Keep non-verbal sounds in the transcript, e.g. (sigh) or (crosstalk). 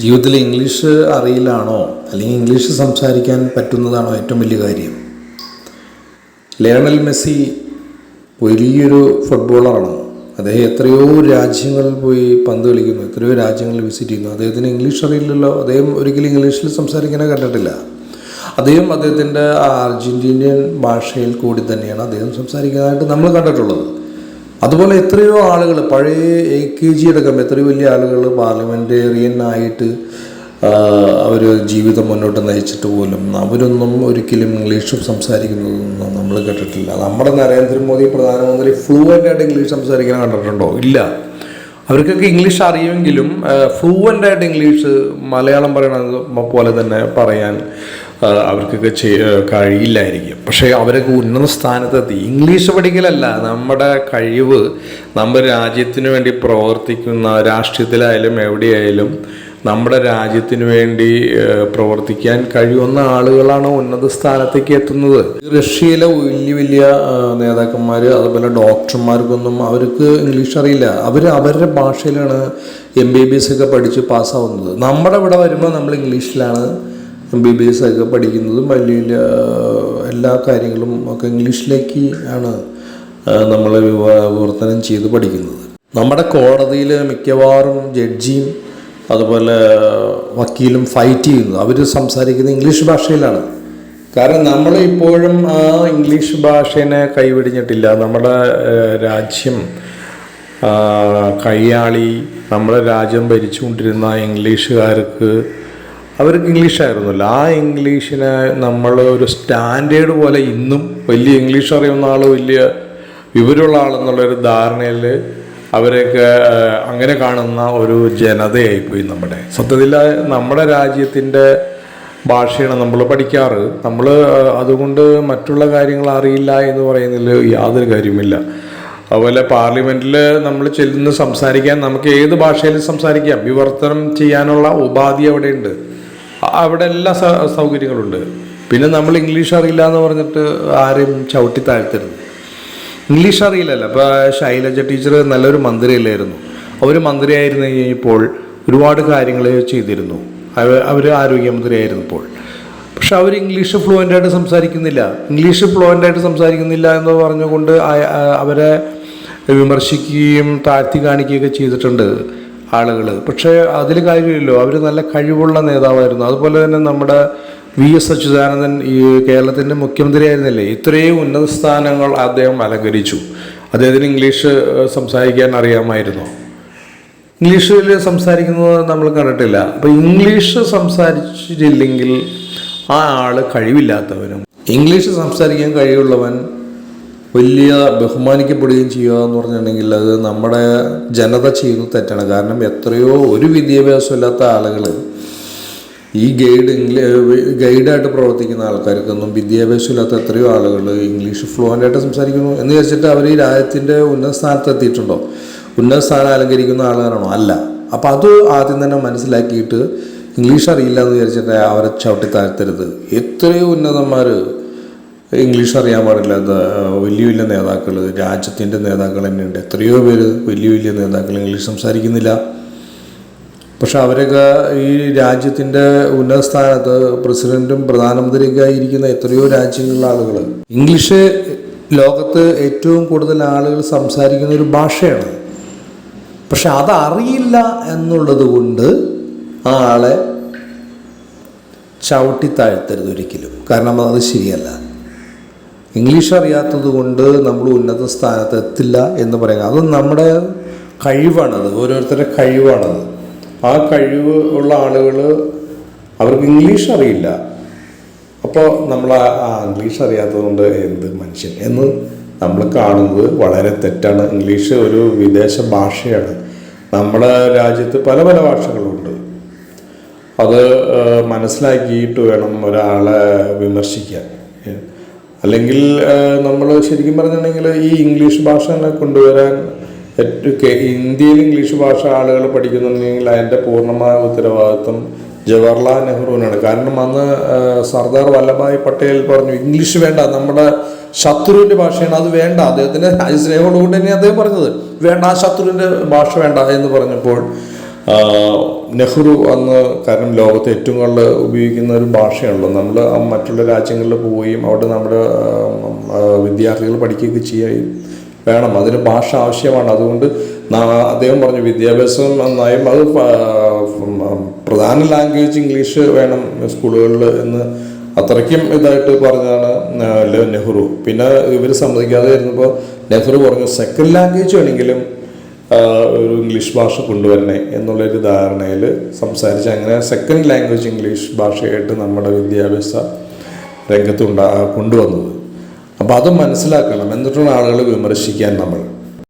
ജീവിതത്തിൽ ഇംഗ്ലീഷ് അറിയില്ലാണോ? അല്ലെങ്കിൽ ഇംഗ്ലീഷ് സംസാരിക്കാൻ പറ്റുന്നതാണോ ഏറ്റവും വലിയ കാര്യം? ലയണൽ മെസ്സി വലിയൊരു ഫുട്ബോളറാണ്. അദ്ദേഹം എത്രയോ രാജ്യങ്ങളിൽ പോയി പന്ത് കളിക്കുന്നു എത്രയോ രാജ്യങ്ങളിൽ വിസിറ്റ് ചെയ്യുന്നു. അദ്ദേഹത്തിന് ഇംഗ്ലീഷ് അറിയില്ലല്ലോ. അദ്ദേഹം ഒരിക്കലും ഇംഗ്ലീഷിൽ സംസാരിക്കാനേ കണ്ടിട്ടില്ല. അദ്ദേഹം അദ്ദേഹത്തിന്റെ അർജന്റീനിയൻ ഭാഷയിൽ കൂടി തന്നെയാണ് അദ്ദേഹം സംസാരിക്കുന്നതായിട്ട് നമ്മൾ കണ്ടിട്ടുള്ളത്. അതുപോലെ എത്രയോ ആളുകൾ പഴയ എ കെ ജി അടക്കം എത്രയോ വലിയ ആളുകൾ പാർലമെന്റേറിയൻ ആയിട്ട് അവർ ജീവിതം മുന്നോട്ട് നയിച്ചിട്ട് പോലും അവരൊന്നും ഒരിക്കലും ഇംഗ്ലീഷ് സംസാരിക്കുന്നതൊന്നും നമ്മൾ കേട്ടിട്ടില്ല. നമ്മുടെ നരേന്ദ്രമോദി പ്രധാനമന്ത്രി ഫ്ലുവന്റ് ആയിട്ട് ഇംഗ്ലീഷ് സംസാരിക്കാൻ കണ്ടിട്ടുണ്ടോ? ഇല്ല. അവർക്കൊക്കെ ഇംഗ്ലീഷ് അറിയുമെങ്കിലും ഫ്ലുവന്റ് ആയിട്ട് ഇംഗ്ലീഷ് മലയാളം പറയണത് പോലെ തന്നെ പറയാൻ അവർക്കൊക്കെ കഴിയില്ലായിരിക്കും. പക്ഷേ അവരൊക്കെ ഉന്നത സ്ഥാനത്തെത്തി. ഇംഗ്ലീഷ് പഠിക്കലല്ല നമ്മുടെ കഴിവ് നമ്മുടെ രാജ്യത്തിന് വേണ്ടി പ്രവർത്തിക്കുന്ന രാഷ്ട്രീയത്തിലായാലും എവിടെയായാലും നമ്മുടെ രാജ്യത്തിന് വേണ്ടി പ്രവർത്തിക്കാൻ കഴിയുന്ന ആളുകളാണ് ഉന്നത സ്ഥാനത്തേക്ക് എത്തുന്നത്. റഷ്യയിലെ വലിയ വലിയ നേതാക്കന്മാർ അതുപോലെ ഡോക്ടർമാർക്കൊന്നും അവർക്ക് ഇംഗ്ലീഷ് അറിയില്ല. അവർ അവരുടെ ഭാഷയിലാണ് എം ബി ബി എസ് ഒക്കെ പഠിച്ച് പാസ്സാവുന്നത് നമ്മുടെ ഇവിടെ വരുമ്പോൾ നമ്മൾ ഇംഗ്ലീഷിലാണ് എം ബി ബി എസ് ഒക്കെ പഠിക്കുന്നതും വലിയ എല്ലാ കാര്യങ്ങളും ഒക്കെ ഇംഗ്ലീഷിലേക്ക് ആണ് നമ്മൾ വിവർത്തനം ചെയ്ത് പഠിക്കുന്നത്. നമ്മുടെ കോടതിയിൽ മിക്കവാറും ജഡ്ജിയും അതുപോലെ വക്കീലും ഫൈറ്റ് ചെയ്യുന്നത് അവർ സംസാരിക്കുന്നത് ഇംഗ്ലീഷ് ഭാഷയിലാണ്. കാരണം നമ്മൾ ഇപ്പോഴും ആ ഇംഗ്ലീഷ് ഭാഷേനെ കൈവിടിഞ്ഞിട്ടില്ല. നമ്മുടെ രാജ്യം കയ്യാളി നമ്മുടെ രാജ്യം ഭരിച്ചുകൊണ്ടിരുന്ന ഇംഗ്ലീഷുകാർക്ക് അവർക്ക് ഇംഗ്ലീഷായിരുന്നല്ലോ. ആ ഇംഗ്ലീഷിനെ നമ്മൾ ഒരു സ്റ്റാൻഡേർഡ് പോലെ ഇന്നും വലിയ ഇംഗ്ലീഷ് അറിയുന്ന ആൾ വലിയ വിവരമുള്ള ആളെന്നുള്ളൊരു ധാരണയിൽ അവരെയൊക്കെ അങ്ങനെ കാണുന്ന ഒരു ജനതയായിപ്പോയി നമ്മുടെ. സത്യത്തിൽ നമ്മുടെ രാജ്യത്തിന്റെ ഭാഷയാണ് നമ്മൾ പഠിക്കാറ്. നമ്മൾ അതുകൊണ്ട് മറ്റുള്ള കാര്യങ്ങൾ അറിയില്ല എന്ന് പറയുന്നതിൽ യാതൊരു കാര്യമില്ല അതുപോലെ പാർലമെന്റിൽ നമ്മൾ ചെല്ലുന്ന സംസാരിക്കാൻ നമുക്ക് ഏത് ഭാഷയിലും സംസാരിക്കാം. വിവർത്തനം ചെയ്യാനുള്ള ഉപാധി അവിടെയുണ്ട്. അവിടെ എല്ലാ സൗകര്യങ്ങളുണ്ട്. പിന്നെ നമ്മൾ ഇംഗ്ലീഷ് അറിയില്ല എന്ന് പറഞ്ഞിട്ട് ആരെയും ചവിട്ടി താഴ്ത്തരുത്. ഇംഗ്ലീഷ് അറിയില്ലല്ലോ. അപ്പോൾ ശൈലജ ടീച്ചർ നല്ലൊരു മന്ത്രിയല്ലായിരുന്നു. അവർ മന്ത്രിയായിരുന്നു കഴിഞ്ഞപ്പോൾ ഒരുപാട് കാര്യങ്ങൾ ചെയ്തിരുന്നു. അവർ ആരോഗ്യമന്ത്രിയായിരുന്നപ്പോൾ പക്ഷെ അവർ ഇംഗ്ലീഷ് ഫ്ലുവന്റ് ആയിട്ട് സംസാരിക്കുന്നില്ല. ഇംഗ്ലീഷ് ഫ്ലുവന്റ് ആയിട്ട് സംസാരിക്കുന്നില്ല എന്ന് പറഞ്ഞുകൊണ്ട് അവരെ വിമർശിക്കുകയും താഴ്ത്തി കാണിക്കുകയൊക്കെ ചെയ്തിട്ടുണ്ട്. ആളുകൾ പക്ഷേ അതിൽ കാര്യമില്ലല്ലോ. അവർ നല്ല കഴിവുള്ള നേതാവായിരുന്നു. അതുപോലെ തന്നെ നമ്മുടെ വി എസ് അച്യുതാനന്ദൻ ഈ കേരളത്തിന്റെ മുഖ്യമന്ത്രി ആയിരുന്നില്ലേ ഇത്രയും ഉന്നത സ്ഥാനങ്ങൾ അദ്ദേഹം അലങ്കരിച്ചു. അദ്ദേഹത്തിന് ഇംഗ്ലീഷ് സംസാരിക്കാൻ അറിയാമായിരുന്നു. ഇംഗ്ലീഷിൽ സംസാരിക്കുന്നത് നമ്മൾ കണ്ടിട്ടില്ല. അപ്പോൾ ഇംഗ്ലീഷ് സംസാരിച്ചിട്ടില്ലെങ്കിൽ ആ ആൾ കഴിവില്ലാത്തവനും ഇംഗ്ലീഷ് സംസാരിക്കാൻ കഴിവുള്ളവൻ വലിയ ബഹുമാനിക്കപ്പെടുകയും ചെയ്യുക എന്ന് പറഞ്ഞിട്ടുണ്ടെങ്കിൽ അത് നമ്മുടെ ജനത ചെയ്യുന്ന തെറ്റാണ്. കാരണം എത്രയോ ഒരു വിദ്യാഭ്യാസമില്ലാത്ത ആളുകൾ ഈ ഗൈഡ് ഇംഗ്ലീ ഗൈഡായിട്ട് പ്രവർത്തിക്കുന്ന ആൾക്കാർക്കൊന്നും വിദ്യാഭ്യാസമില്ലാത്ത എത്രയോ ആളുകൾ ഇംഗ്ലീഷ് ഫ്ലുവന്റ് ആയിട്ട് സംസാരിക്കുന്നു എന്ന് വെച്ചിട്ട് അവർ ഈ രാജ്യത്തിന്റെ ഉന്നത സ്ഥാനത്ത് എത്തിയിട്ടുണ്ടോ? ഉന്നത സ്ഥാനം അലങ്കരിക്കുന്ന ആളുകളാണോ അല്ല. അപ്പോൾ അത് ആദ്യം തന്നെ മനസ്സിലാക്കിയിട്ട് ഇംഗ്ലീഷ് അറിയില്ല എന്ന് വിചാരിച്ചിട്ട് അവരെ ചവിട്ടി താഴ്ത്തരുത്. എത്രയോ ഉന്നതന്മാർ ഇംഗ്ലീഷ് അറിയാൻ പാടില്ല. വലിയ വലിയ നേതാക്കൾ രാജ്യത്തിന്റെ നേതാക്കൾ തന്നെയുണ്ട്. എത്രയോ പേര് വലിയ വലിയ നേതാക്കൾ ഇംഗ്ലീഷ് സംസാരിക്കുന്നില്ല. പക്ഷെ അവരൊക്കെ ഈ രാജ്യത്തിന്റെ ഉന്നത സ്ഥാനത്ത് പ്രസിഡന്റും പ്രധാനമന്ത്രിയൊക്കെ ആയിരിക്കുന്ന എത്രയോ രാജ്യങ്ങളിലെ ആളുകൾ ഇംഗ്ലീഷ് ലോകത്ത് ഏറ്റവും കൂടുതൽ ആളുകൾ സംസാരിക്കുന്ന ഒരു ഭാഷയാണ്. പക്ഷെ അതറിയില്ല എന്നുള്ളത് കൊണ്ട് ആളെ ചവിട്ടി താഴ്ത്തരുത് ഒരിക്കലും. കാരണം അത് ശരിയല്ല. ഇംഗ്ലീഷ് അറിയാത്തത് കൊണ്ട് നമ്മൾ ഉന്നത സ്ഥാനത്ത് എത്തില്ല എന്ന് പറയുക. അത് നമ്മുടെ കഴിവാണത് ഓരോരുത്തരുടെ കഴിവാണത്. ആ കഴിവ് ഉള്ള ആളുകൾ അവർക്ക് ഇംഗ്ലീഷ് അറിയില്ല അപ്പോൾ നമ്മൾ ആ ഇംഗ്ലീഷ് അറിയാത്തതുകൊണ്ട് എന്ത് മനുഷ്യൻ എന്ന് നമ്മൾ കാണുന്നത് വളരെ തെറ്റാണ്. ഇംഗ്ലീഷ് ഒരു വിദേശ ഭാഷയാണ്. നമ്മുടെ രാജ്യത്ത് പല പല ഭാഷകളുണ്ട്. അത് മനസ്സിലാക്കിയിട്ട് വേണം ഒരാളെ വിമർശിക്കാൻ. അല്ലെങ്കിൽ നമ്മൾ ശരിക്കും പറഞ്ഞിട്ടുണ്ടെങ്കിൽ ഈ ഇംഗ്ലീഷ് ഭാഷ കൊണ്ടുവരാൻ ഇന്ത്യയിൽ ഇംഗ്ലീഷ് ഭാഷ ആളുകൾ പഠിക്കുന്നുണ്ടെങ്കിൽ അതിന്റെ പൂർണമായ ഉത്തരവാദിത്വം ജവഹർലാൽ നെഹ്റുവിനാണ്. കാരണം അന്ന് സർദാർ വല്ലഭായ് പട്ടേൽ പറഞ്ഞു ഇംഗ്ലീഷ് വേണ്ട നമ്മുടെ ശത്രുവിന്റെ ഭാഷയാണ് അത് വേണ്ട. അദ്ദേഹത്തിന്റെ (laughs) സ്നേഹത്തോടുകൂടി തന്നെ അദ്ദേഹം പറഞ്ഞത്. വേണ്ട ആ ശത്രുവിന്റെ ഭാഷ വേണ്ട എന്ന് പറഞ്ഞപ്പോൾ നെഹ്റു അന്ന് കാരണം ലോകത്ത് ഏറ്റവും കൂടുതൽ ഉപയോഗിക്കുന്ന ഒരു ഭാഷയാണല്ലോ. നമ്മൾ മറ്റുള്ള രാജ്യങ്ങളിൽ പോവുകയും അവിടെ നമ്മുടെ വിദ്യാർത്ഥികൾ പഠിക്കുകയൊക്കെ ചെയ്യുകയും വേണം. അതിന് ഭാഷ ആവശ്യമാണ്. അതുകൊണ്ട് അദ്ദേഹം പറഞ്ഞു വിദ്യാഭ്യാസം നന്നായും അത് പ്രധാന ലാംഗ്വേജ് ഇംഗ്ലീഷ് വേണം സ്കൂളുകളിൽ എന്ന് അത്രയ്ക്കും ഇതായിട്ട് പറഞ്ഞതാണ് നെഹ്റു. പിന്നെ ഇവർ സമ്മതിക്കാതെ ഇരുന്നപ്പോൾ നെഹ്റു പറഞ്ഞു സെക്കൻഡ് ലാംഗ്വേജ് വേണമെങ്കിലും ഒരു ഇംഗ്ലീഷ് ഭാഷ കൊണ്ടുവരണേ എന്നുള്ളൊരു ധാരണയിൽ സംസാരിച്ച് അങ്ങനെ സെക്കൻഡ് ലാംഗ്വേജ് ഇംഗ്ലീഷ് ഭാഷയായിട്ട് നമ്മുടെ വിദ്യാഭ്യാസ രംഗത്തുണ്ടാ കൊണ്ടുവന്നത്. അപ്പോൾ അത് മനസ്സിലാക്കണം. എന്നിട്ടുള്ള ആളുകൾ വിമർശിക്കാൻ നമ്മൾ.